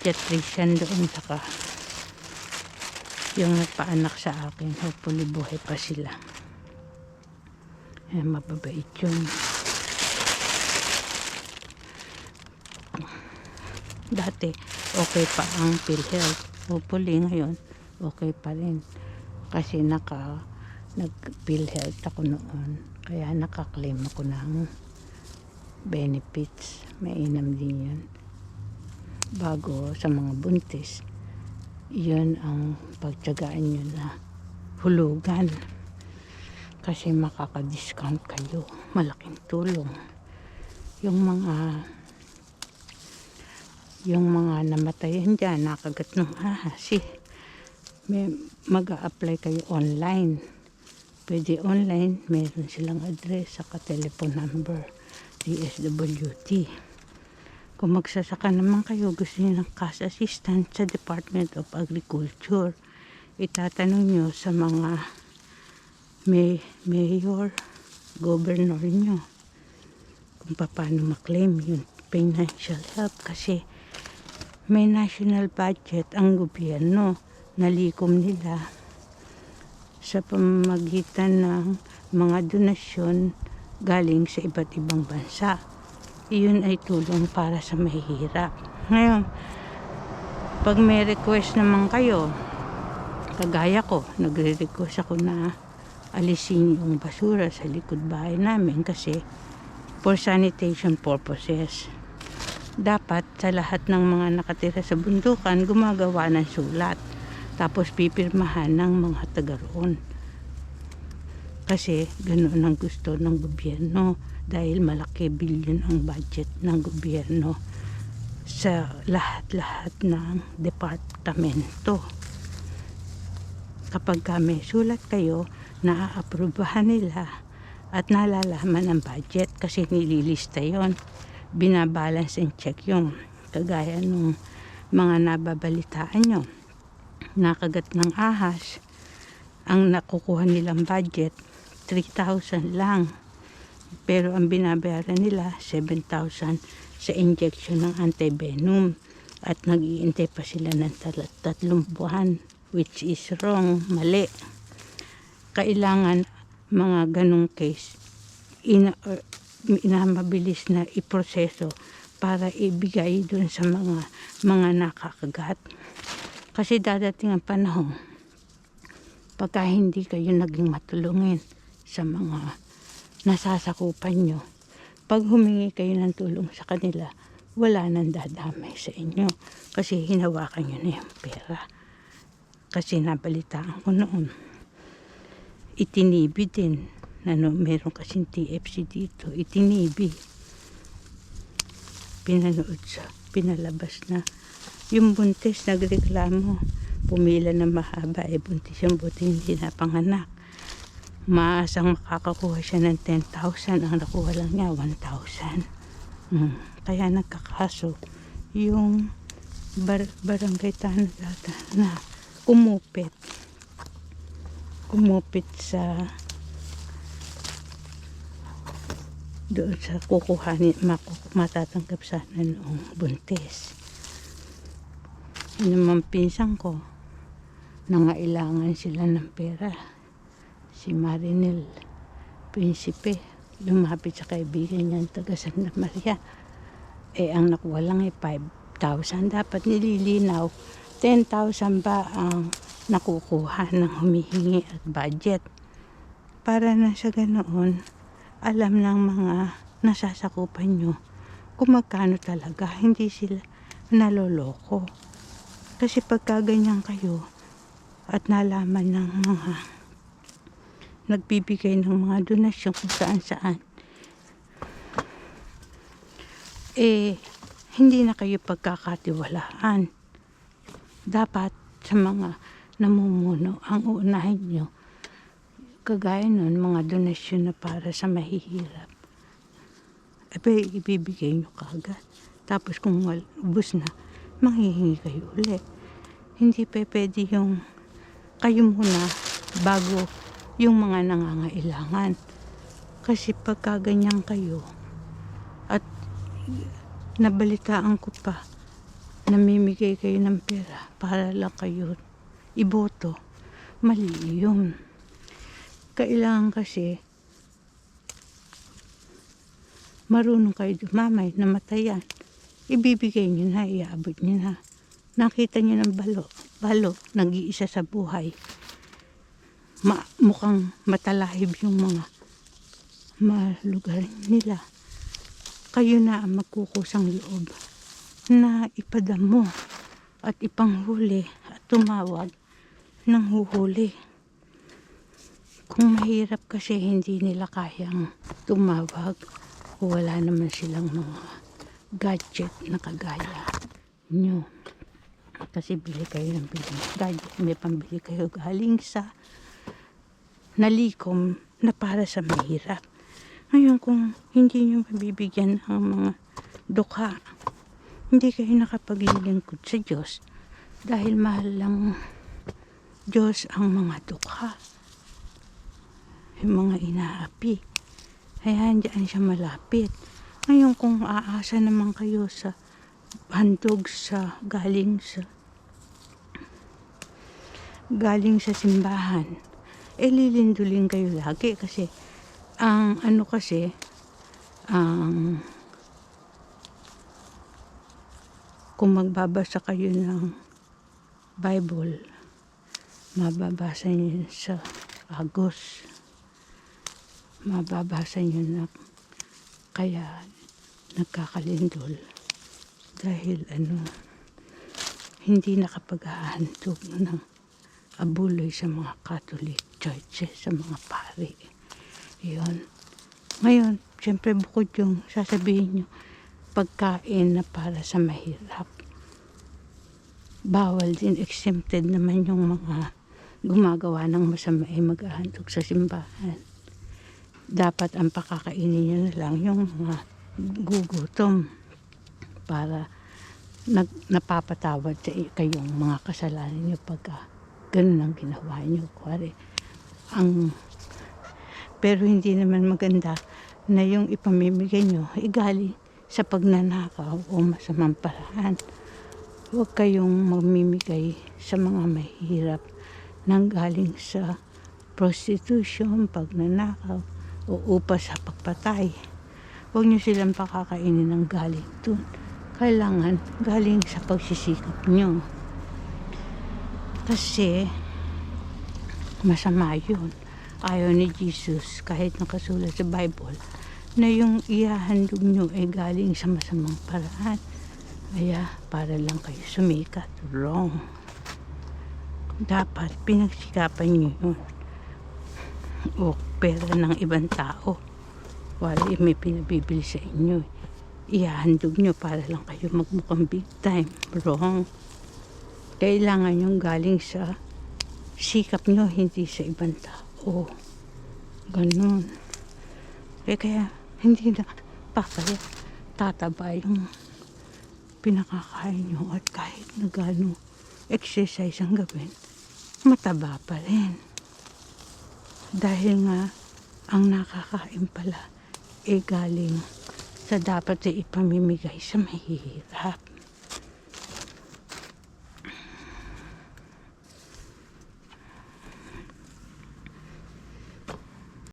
pediatrician doon saka yung nagpaanak sa akin. Hopefully buhay pa sila. Eh, mababait yun. Dati, okay pa ang PhilHealth. Hopefully ngayon, okay pa rin. Kasi naka, nag-PhilHealth ako noon. Kaya nakaklaim ako ng benefits. Mainam din yun. Bago sa mga buntis, yun ang pagtyagaan nyo na hulugan. Kasi makaka-discount kayo. Malaking tulong. Yung mga yung mga namatayan dyan, nakagat ng ahas, eh, may mag apply kayo online. Pwede online, meron silang address, saka telephone number, DSWT. Kung magsasaka naman kayo, gusto niyo ng cash assistant sa Department of Agriculture, itatanong nyo sa mga may, mayor, governor nyo kung paano maklaim yung financial help kasi may national budget ang gobyerno nalikom nila sa pamamagitan ng mga donasyon galing sa iba't ibang bansa. Iyon ay tulong para sa mahihirap. Ngayon, pag may request naman kayo, kagaya ko, nagre-request ako na alisin yung basura sa likod bahay namin kasi for sanitation purposes. Dapat sa lahat ng mga nakatira sa bundukan gumagawa ng sulat. Tapos pipirmahan ng mga taga roon. Kasi ganoon ang gusto ng gobyerno dahil malaki bilyon ang budget ng gobyerno sa lahat-lahat ng departamento. Kapag ka may sulat kayo naaaprubahan nila at nalalaman ang budget kasi nililista yon. Binabalance and check yung kagaya nung mga nababalitaan nyo. Nakagat ng ahas ang nakukuha nilang budget 3,000 lang pero ang binabayaran nila 7,000 sa injection ng antivenom at nag-iintay pa sila ng tat- tatlong buwan which is wrong, mali kailangan mga ganong case ina, inamabilis na iproseso para ibigay dun sa mga mga nakakagat. Kasi dadating ang panahon pagka hindi kayo naging matulungin sa mga nasasakupan nyo. Pag humingi kayo ng tulong sa kanila, wala nang dadamay sa inyo kasi hinawakan nyo na yung pera. Kasi nabalitaan ko noon, itinibi din ano, meron kasing TFC dito, itinibi. Pinanood sa, pinalabas na. Yung buntis, nagreklamo. Pumila na mahaba, eh buntis yung buti hindi na panganak. Maasang makakakuha siya ng 10,000, ang nakuha lang niya 1,000. Hmm. Kaya nagkakaso yung bar barangay tanong data na kumupit kumupit sa doon sa kukuhanin, matatanggap sana noong buntis. Yun naman pinsan ko, nangailangan sila ng pera. Si Marinel Principe, lumapit sa kaibigan niya, taga Santa Maria. Eh, ang nakuha lang ay 5,000. Dapat nililinaw, 10,000 ba ang nakukuha ng humihingi at budget. Para na sa ganoon, alam ng mga nasasakupan nyo kung magkano talaga. Hindi sila naloloko. Kasi pagka ganyan kayo at nalaman ng mga nagbibigay ng mga donasyon kung saan saan, eh, hindi na kayo pagkakatiwalaan. Dapat sa mga namumuno, ang uunahin nyo, kagaya nun, mga donasyon na para sa mahihirap. Ebe, ibibigay nyo kagad. Tapos kung ubus na, manghihingi kayo ulit. Hindi pa pwede yung kayo muna bago yung mga nangangailangan. Kasi pagka ganyan kayo at nabalitaan ko pa namimigay kayo ng pera para lang kayo iboto, mali yun. Kailangan kasi marunong kayo dumamay, namatayan. Ibibigay nyo na, iabot nyo na. Nakita nyo ng balo, balo, nag-iisa sa buhay. Ma, mukhang matalahib yung mga malugar nila. Kayo na ang magkukusang loob na ipadamo at ipanghuli at tumawag ng huhuli. Kung mahirap kasi hindi nila kayang tumawag wala naman silang mga gadget na kagaya nyo. Kasi bili kayo ng bili gadget. May pambili kayo galing sa nalikom na para sa mahirap. Ngayon kung hindi nyo mabibigyan ng mga dukha, hindi kayo nakapaglilingkod sa Diyos dahil mahal lang Diyos ang mga dukha. Yung mga inaapi. Kaya diyan siya malapit. Ngayon kung aasa naman kayo sa handog sa galing sa galing sa simbahan, eh lilindulin kayo lagi kasi ang ano kasi ang kung magbabasa kayo ng Bible, mababasa niyo sa Agos. Mababasa niyo na kaya nagkakalindol dahil ano hindi nakapaghahandog ng abuloy sa mga Catholic churches, sa mga pari. Yun. Ngayon, syempre bukod yung sasabihin nyo, pagkain na para sa mahirap. Bawal din, exempted naman yung mga gumagawa ng masama ay maghahandog sa simbahan. Dapat ang pakakainin nyo na lang yung mga gugutom para nag, napapatawad sa kayong mga kasalanan nyo pagka ganun ang ginawa nyo. Kuwari, ang pero hindi naman maganda na yung ipamimigay nyo igaling sa pagnanakaw o masamang paraan. Huwag kayong mamimigay sa mga mahirap nang galing sa prostitution, pagnanakaw, o upas sa pagpatay. Huwag nyo silang pakakainin ng galing dun. Kailangan galing sa pagsisikap nyo. Kasi masama yun. Ayaw ni Jesus, kahit nakasulat sa Bible, na yung ihahandog nyo ay galing sa masamang paraan. Kaya para lang kayo sumikat. Wrong. Dapat pinagsikapan nyo yun. O pera ng ibang tao. Wala may pinabibili sa inyo. Ihahandog nyo para lang kayo magmukhang big time. Wrong. Kailangan yung galing sa sikap nyo, hindi sa ibang tao. Ganun. Eh kaya, hindi na papaya tataba yung pinakakain nyo at kahit na gano'ng exercise ang gawin, mataba pa rin. Dahil nga, ang nakakain pala, eh galing sa dapat ay ipamimigay sa mahirap.